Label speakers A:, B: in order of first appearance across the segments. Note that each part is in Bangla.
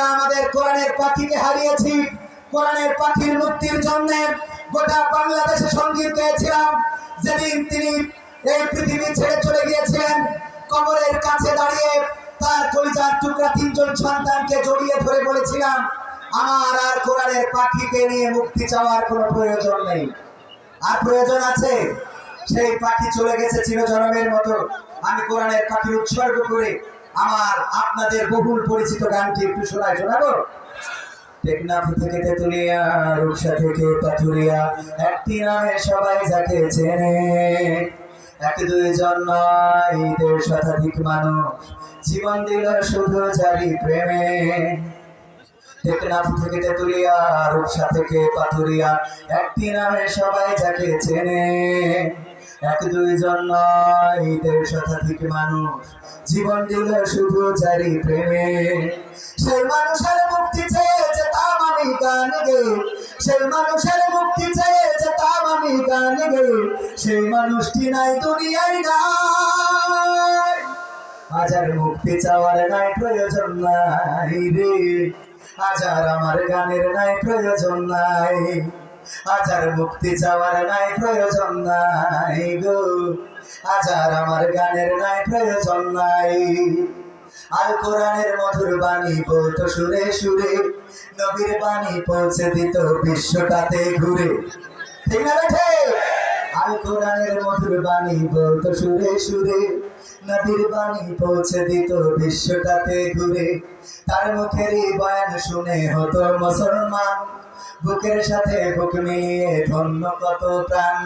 A: আমরা আমাদের কোরআনের পাখিকে হারিয়েছি। কোরআনের পাখির মুক্তির জন্য গোটা বাংলাদেশে সংগীত গেয়েছিলাম। যেদিন তিনি এই পৃথিবী ছেড়ে চলে গিয়েছিলেন, কবরের কাছে দাঁড়িয়ে তার কলিজার টুকরা তিনজন সন্তানকে জড়িয়ে ধরে বলেছিলাম, আমার আর কোরআনের পাখিকে নিয়ে মুক্তি চাওয়ার কোনো প্রয়োজন নেই। আর প্রয়োজন আছে? সেই পাখি চলে গেছে চিরজনমের মতো। আমি কোরআনের পাখির উৎসর্গ করে আমার আপনাদের বহুল পরিচিত গানটি একটু শোনায়, শোনাবো? টেকনাফ থেকে তেতুলিয়া, রূপসা থেকে পাথুরিয়া, একটি নামে সবাই যাকে চেনে। এক দুইজন নয়, দেড় শতাধিক মানুষ। জীবন দিল শুধু জারি প্রেমে। টেকনাফ থেকে তেতুলিয়া, রূপসা থেকে পাথুরিয়া, একটি নামে সবাই যাকে চেনে। এক দুইজন নয়, দেড় শতাধিক মানুষ। জীবন দিল শুধু জারি প্রেমে। সেই মানুষের মুক্তি চেয়েছে তাম আমি গান গে। সেই মানুষের মুক্তি চেয়েছে তাম আমি গান গে। সেই মানুষটি নাই, দুনিয়ায় নাই। হাজার মুক্তি চাওয়ার নাই, প্রয়োজন নাই রে। হাজার আমার গানের নাই, প্রয়োজন নাই। হাজার মুক্তি চাওয়ার নাই, প্রয়োজন নাই গো। হাজার আমার গানের নাই, প্রয়োজন নাই। আল কোরআনের মধুর বাণী বলতো সুরে সুরে, নবীর বাণী পৌঁছে দিত বিশ্বটাতে ঘুরে। ঠিক না আল কোরআনের মধুর বাণী বলতো সুরে সুরে, নবীর বাণী পৌঁছে দিত বিশ্বটাতে ঘুরে। তার মুখের এই বয়ান শুনে হতো মুসলমান। বুকের সাথে বুক মিলিয়ে ধন্য কত প্রাণ।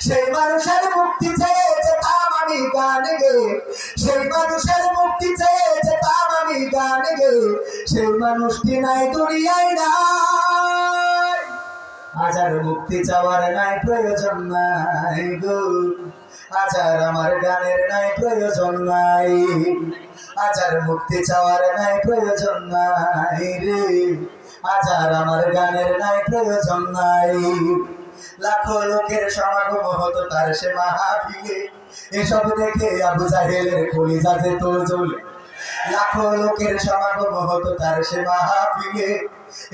A: সেই মানুষের মুক্তি চেয়েছে তাম আমি গান গে। সেই মানুষের মুক্তি চেয়েছে তাম আমি গান গে। সেই মানুষটি নাই, দুনিয়ায় নাই। হাজার মুক্তি চাওয়ার নাই, প্রয়োজন নাই গো। হাজার আমার গানের নাই, প্রয়োজন নাই। হাজার মুক্তি চাওয়ার নাই, প্রয়োজন নাই রে। হাজার আমার গানের নাই প্রয়োজন নাই। লাখো লোকের সমাগম হতো তার সে মাহফিলে। এসব দেখে আবু জাহেলের কলিজা যেত জ্বলে লাখো লোকের সমাগম হতো তার সে মাহফিলে।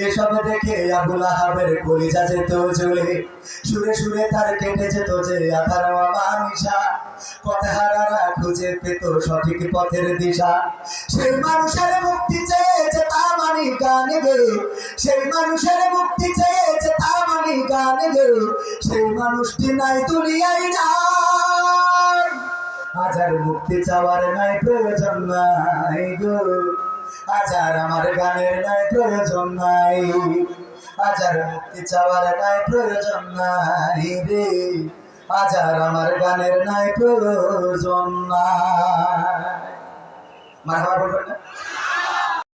A: এসব দেখে আবুল আহাবের কলিজা যেত জ্বলে সুরে সুরে তার কেটে যেত যে আধার মামিশা পথে হারারা খুঁজে পেত সঠিক পথের দিশা। সেই মানুষের মুক্তি মানুষের মুক্তি চেয়েছে তা মানি গান সেই মানুষটি নাই দুনিয়ায় নাই। হাজার মুক্তি চাওয়ার নাই, প্রয়োজন নাই গো। হাজার আমার গানের নাই, প্রয়োজন নাই। হাজার মুক্তি চাওয়ার নাই, প্রয়োজন নাই রে। হাজার আমার গানের নাই, প্রয়োজন নাই। মারহাবা বলবেন না?